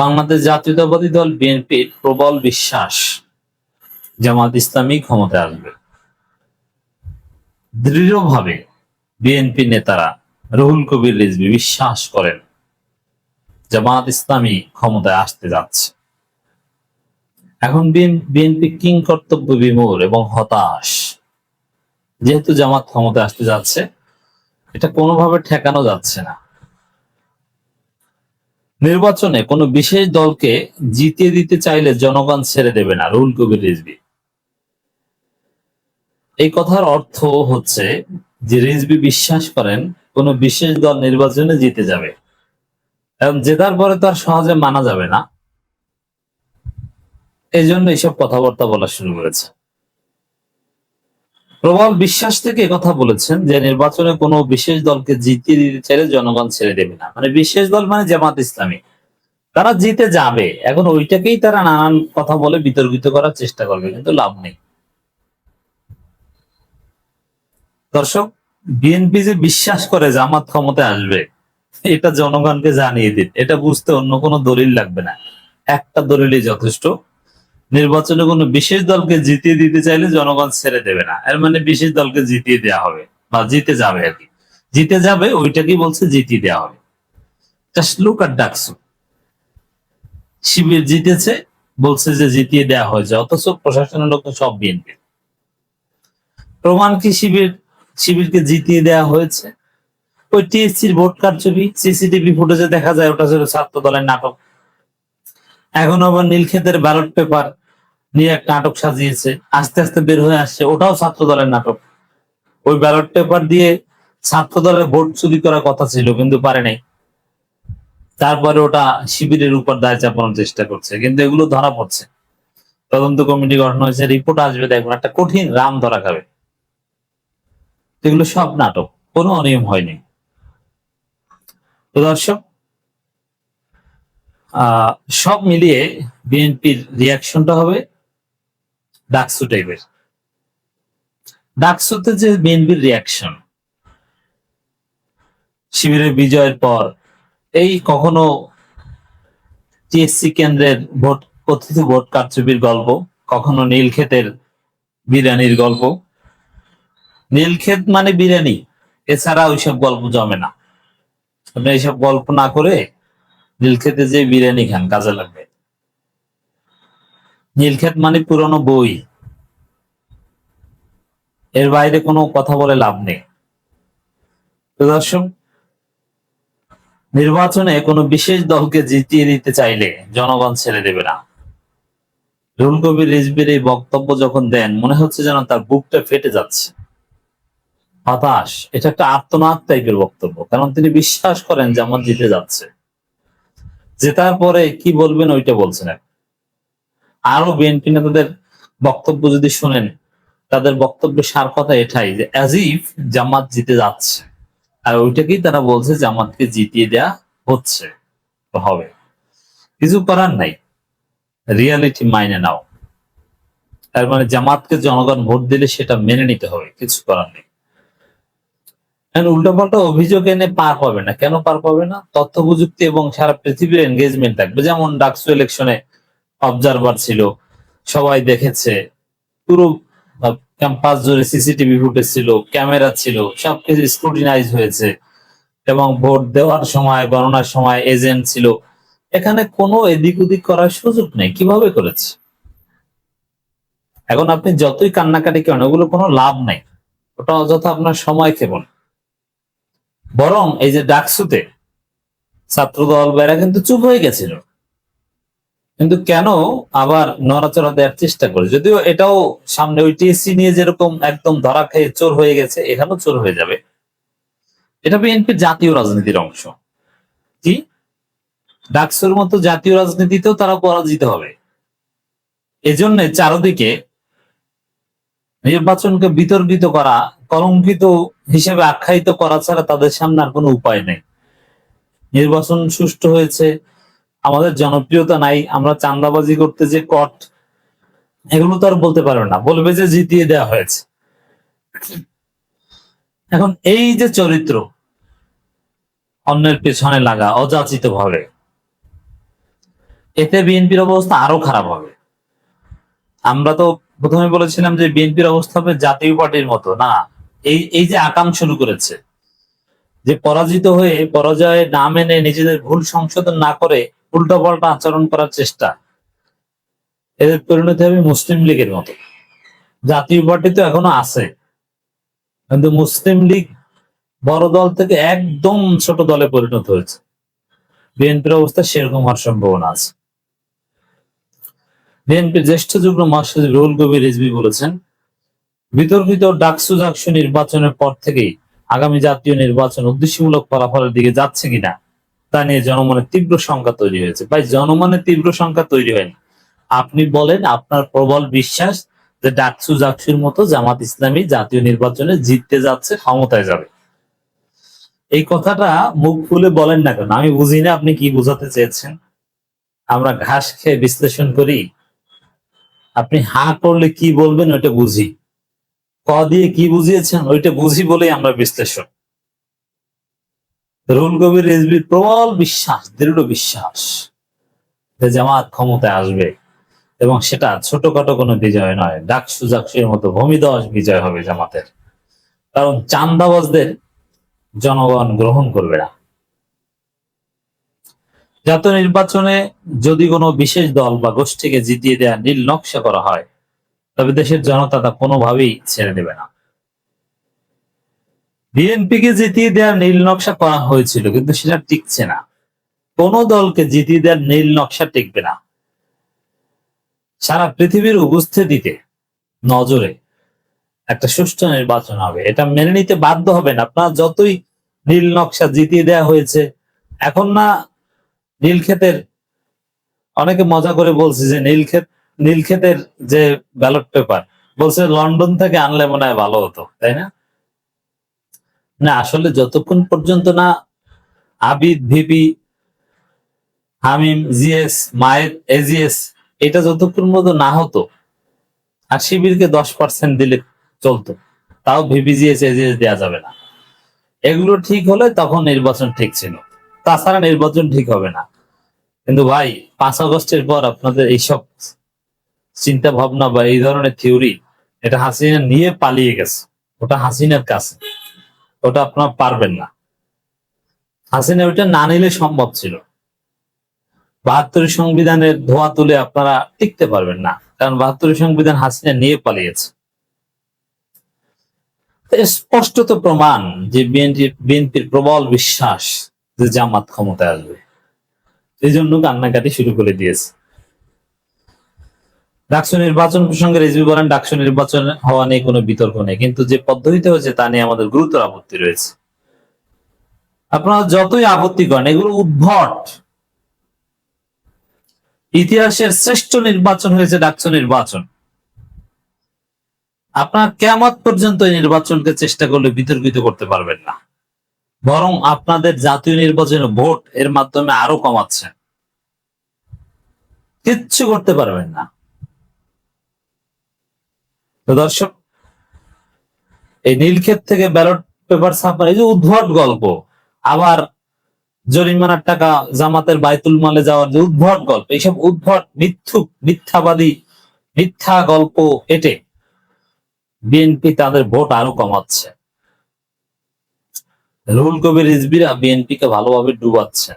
বাংলাদেশ জাতীয়তাবাদী দল বিএনপির প্রবল বিশ্বাস। জামাত ইসলামী ক্ষমতায় আসবে। দৃঢ়ভাবে বিএনপি নেতারা রুহুল কবির রিজভি বিশ্বাস করেন, জামাত ইসলামী ক্ষমতায় আসতে যাচ্ছে। এখন বিএনপি কিং কর্তব্য বিমূর এবং হতাশ। যেহেতু জামাত ক্ষমতায় আসতে যাচ্ছে, এটা কোনোভাবে ঠেকানো যাচ্ছে না। নির্বাচনে কোনো বিশেষ দলকে জিতিয়ে দিতে চাইলে জনগণ ছেড়ে দেবে না রুল কবির রিজভি। এই কথার অর্থ হচ্ছে যে রিজভি বিশ্বাস করেন, কোনো বিশেষ দল নির্বাচনে জিতে যাবে। এবং জেতার পরে তো আর সহজে মানা যাবে না। এই জন্য এইসব কথাবার্তা বলা শুরু করেছে। প্রবল বিশ্বাস থেকে কথা বলেছেন যে নির্বাচনে কোনো বিশেষ দলকে জিতিয়ে দিতে চাইলে জনগণ ছেড়ে দেবে না। মানে বিশেষ দল মানে জামাত ইসলামী। তারা জিতে যাবে। এখন ওইটাকেই তারা নানান কথা বলে বিতর্কিত করার চেষ্টা করবে, কিন্তু লাভ নেই। দর্শক বিএনপি যে বিশ্বাস করে জামাত ক্ষমতায় আসবে, এটা জনগণকে জানিয়ে দিন। এটা বুঝতে অন্য কোনো দলিল লাগবে না। একটা দলিলই যথেষ্ট। নির্বাচনে কোনো বিশেষ দলকে জিতিয়ে দিতে চাইলে জনগণ ছেড়ে দেবে না। এর মানে বিশেষ দলকে জিতিয়ে দেওয়া হবে বা জিতে যাবে আর কি। জিতে যাবে, ওইটাকেই বলছে জিতিয়ে দেওয়া হবে। লুক আর ডাকসু শিবির জিতেছে, বলছে যে জিতিয়ে দেওয়া হয়েছে, অথচ প্রশাসনের লোক সব বিএনপি। প্রমাণ কি শিবির, শিবিরকে জিতিয়ে দেওয়া হয়েছে? ওই টিএসসির ভোট কারচুপি, সিসিটিভি ফুটেজে দেখা যায়, ওটা ছিল ছাত্র দলের নাটক। এখন আবার নীলক্ষেতের ব্যালট পেপার নিয়ে একটা নাটক সাজিয়েছে। আস্তে আস্তে বের হয়ে আসছে। ওটাও ছাত্র দলের নাটক। ওই ব্যালট পেপার দিয়ে ছাত্র দলের ভোট চুরি করার কথা ছিল, কিন্তু পারে নাই। তারপরে ওটা শিবিরের উপর দায় চাপানোর চেষ্টা করছে, কিন্তু এগুলো ধরা পড়ছে। তদন্ত কমিটি গঠন হয়েছে রিপোর্ট আসবে, দেখুন। একটা কঠিন রাম ধরা খাবে। এগুলো সব নাটক, কোনো অনিয়ম হয়নি। তো দর্শক সব মিলিয়ে বিএনপির রিয়াকশনটা হবে ডাকসু টাইপের ডাকসুতে যে বিএনপির রিয়াকশন শিবিরের বিজয়ের পর, এই কখনো টিএসসি কেন্দ্রের ভোট, কথিত ভোট কারচুপির গল্প, কখনো নীলক্ষেতের বিরিয়ানির গল্প। নীলক্ষেত মানে বিরিয়ানি, এছাড়া ওইসব গল্প জমে না। আপনি এইসব গল্প না করে নীলক্ষেতে যে বিরিয়ানি খান, কাজে লাগবে। নীলক্ষেত মানে পুরনো বই। এর বাইরে কোনো কথা বলে লাভ নেই। নির্বাচনে কোনো বিশেষ দলকে জিতিয়ে দিতে চাইলে জনগণ ছেড়ে দেবে না। রুল কবির রিজবির এই বক্তব্য যখন দেন, মনে হচ্ছে যেন তার বুকটা ফেটে যাচ্ছে। হতাশ, এটা একটা আত্মনাথ টাইপের বক্তব্য, কারণ তিনি বিশ্বাস করেন যেমন জিতে যাচ্ছে। জেতার পরে কি বলবেন ওইটা বলছেন আরও বিএনপি নেতাদের বক্তব্য যদি শোনেন, তাদের বক্তব্যের সার কথা এটাই যে অ্যাজ ইফ জামাত জিতে যাচ্ছে। আর ওইটাকেই তারা বলছে জামাতকে জিতিয়ে দেয়া হচ্ছে হবে। কিছু করার নাই। রিয়ালিটি মাইনে নাও। তার মানে জামাতকে জনগণ ভোট দিলে সেটা মেনে নিতে হবে, কিছু করার নেই। উল্টোপাল্টা অভিযোগ এনে পার পাবে না। কেন পার পাবে না? তথ্য প্রযুক্তি এবং সারা পৃথিবীর এনগেজমেন্ট থাকবে। যেমন ডাকসু ইলেকশনে অবজারভার ছিল, সবাই দেখেছে। পুরো ক্যাম্পাস জুড়ে সিসিটিভি ফুটেজ ছিল ক্যামেরা ছিল, সবকিছু স্ক্রুটিনাইজ হয়েছে। এবং ভোট দেওয়ার সময়, গণনার সময় এজেন্ট ছিল। এখানে কোনো এদিক ওদিক করার সুযোগ নেই। কীভাবে করেছে? এখন আপনি যতই কান্নাকাটি করেন, ওগুলো কোনো লাভ নাই। ওটা অযথা আপনার সময় কেবল। বরং এই যে ডাকসুতে ছাত্রদল বেড়া কিন্তু চুপ হয়ে গেছিল। কিন্তু কেন আবার নড়াচড়া দেওয়ার চেষ্টা করে? যদিও এটাও সামনে ওই টিএসসি নিয়ে যেরকম একদম ধরা খেয়ে চোর হয়ে গেছে, এখানেও চোর হয়ে যাবে। এটা বিএনপির জাতীয় রাজনীতির অংশ। কি? ডাকসুর মতো জাতীয় রাজনীতিতেও তারা পরাজিত হবে। এজন্য চারদিকে নির্বাচনকে বিতর্কিত করা, কলঙ্কিত হিসেবে আখ্যায়িত করা ছাড়া তাদের সামনে আর কোনো উপায় নেই। নির্বাচন সুষ্ঠু হয়েছে, আমাদের জনপ্রিয়তা নাই, আমরা চান্দাবাজি করতে যে কট, এগুলো তো আর বলতে পারবে না, বলবে যে জিতিয়ে দেওয়া হয়েছে। এখন এই যে চরিত্র, অন্যের পেছনে লাগা অযাচিত ভাবে এতে বিএনপির অবস্থা আরও খারাপ হবে। আমরা তো প্রথমে বলেছিলাম যে বিএনপির অবস্থা হবে জাতীয় পার্টির মতো। না, এই এই যে আকাম শুরু করেছে, যে পরাজিত হয়ে পরাজয়ে না মেনে নিজেদের ভুল সংশোধন না করে উল্টাপাল্টা আচরণ করার চেষ্টা, এদের পরিণতি হবে মুসলিম লীগের মতো। জাতীয় পার্টি তো এখনও আছে, কিন্তু মুসলিম লীগ বড় দল থেকে একদম ছোট দলে পরিণত হয়েছে। বিএনপির অবস্থা সেরকম হওয়ার সম্ভাবনা আছে। বিএনপির জ্যেষ্ঠ যুগ্ম মহাসচিব রুহুল কবির রিজভি বলেছেন, বিতর্কিত ডাকসু ডাকসু নির্বাচনের পর থেকেই আগামী জাতীয় নির্বাচন উদ্দেশ্যমূলক ফলাফলের দিকে যাচ্ছে কিনা, তা নিয়ে জনমনে তীব্র শঙ্কা তৈরি হয়েছে। ভাই, জনমনে তীব্র শঙ্কা তৈরি হয়নি আপনি বলেন, আপনার প্রবল বিশ্বাস যে ডাকসু জাকসুর মতো জামাত ইসলামী জাতীয় নির্বাচনে জিততে যাচ্ছে, ক্ষমতায় যাবে। এই কথাটা মুখ খুলে বলেন না কেন? আমি বুঝি না আপনি কি বোঝাতে চেয়েছেন। আমরা ঘাস খেয়ে বিশ্লেষণ করি আপনি হা করলে কি বলবেন ওইটা বুঝি। ক দিয়ে কি বুঝিয়েছেন ওইটা বুঝি বলেই আমরা বিশ্লেষণ। রুল কবির রেজবির প্রবল বিশ্বাস, দৃঢ় বিশ্বাস যে জামাত ক্ষমতায় আসবে এবং সেটা ছোটখাটো কোনো বিজয় নয়, ডাকসু জাকসুর মতো ভূমিদশ বিজয় হবে জামাতের। কারণ চান্দাবাজদের জনগণ গ্রহণ করবে না। জাতীয় নির্বাচনে যদি কোনো বিশেষ দল বা গোষ্ঠীকে জিতিয়ে দেওয়া নীল নকশা করা হয়, তবে দেশের জনতা তা কোনোভাবেই ছেড়ে দেবে না। বিএনপিকে জিতিয়ে দেওয়ার নীল নকশা করা হয়েছিল, কিন্তু সেটা টিকছে না। কোন দলকে জিতিয়ে দেওয়ার নীল নকশা টিকবে না। সারা পৃথিবীর উপস্থিতিতে নজরে একটা সুষ্ঠু নির্বাচন হবে। এটা মেনে নিতে বাধ্য হবেন আপনার। যতই নীল নকশা জিতিয়ে দেওয়া হয়েছে, এখন না নীলক্ষেতের, অনেকে মজা করে বলছে যে নীলক্ষেত, নীলক্ষেতের যে ব্যালট পেপার বলছে লন্ডন থেকে আনলে মনে হয় ভালো হতো, তাই না? না, আসলে যতক্ষণ পর্যন্ত না আবিদ, ভিপি, হামিম, জিএস, মায়ের, এজিএস, এটা যতক্ষণ মতো না হতো, আর শিবিরকে দশ পার্সেন্ট দিলে চলতো, তাও ভিপিজিএস এজিএস দেওয়া যাবে না। এগুলো ঠিক হলে তখন নির্বাচন ঠিক ছিল। তাছাড়া নির্বাচন ঠিক হবে না। কিন্তু ভাই, পাঁচ আগস্টের পর আপনাদের এইসব চিন্তা ভাবনা বা এই ধরনের থিওরি এটা হাসিনা নিয়ে পালিয়ে গেছে। ওটা হাসিনার কাছে। ওটা আপনারা পারবেন না। হাসিনা ওইটা না নিলে সম্ভব ছিল। বাহাত্তর সংবিধানের ধোয়া তুলে আপনারা টিকতে পারবেন না। কারণ বাহাত্তর সংবিধান হাসিনা নিয়ে পালিয়েছে। স্পষ্টত প্রমাণ যে বিএনপি, বিএনপির প্রবল বিশ্বাস যে জামাত ক্ষমতায় আসবে। এই জন্য কান্নাকাটি শুরু করে দিয়েছে। ডাকসু নির্বাচন প্রসঙ্গে রেজবি বলেন, ডাকসু নির্বাচন হওয়া নিয়ে কোনো বিতর্ক নেই, কিন্তু যে পদ্ধতিতে হয়েছে তা নিয়ে আমাদের গুরুতর আপত্তি রয়েছে। আপনারা যতই আপত্তি করেন, এগুলো উদ্ভট। ইতিহাসের শ্রেষ্ঠ নির্বাচন হয়েছে ডাকসু নির্বাচন। আপনার কেমত পর্যন্ত এই নির্বাচনকে চেষ্টা করলে বিতর্কিত করতে পারবেন না। বরং আপনাদের জাতীয় নির্বাচনে ভোট এর মাধ্যমে আরও কমাচ্ছেন কিচ্ছু করতে পারবেন না। দর্শক, এই নীলক্ষেত থেকে ব্যালট পেপার ছাপার এই যে উদ্ভট গল্প, আবার জরিমানার টাকা জামাতের বাইতুল মালে যাওয়ার যে উদ্ভট গল্প, এইসব উদ্ভট, মিথ্যুক, মিথ্যাবাদী, মিথ্যা গল্প এটে বিএনপি তাদের ভোট আরও কমাচ্ছে। রুহুল কবির বিএনপি কে ভালোভাবে ডুবাচ্ছে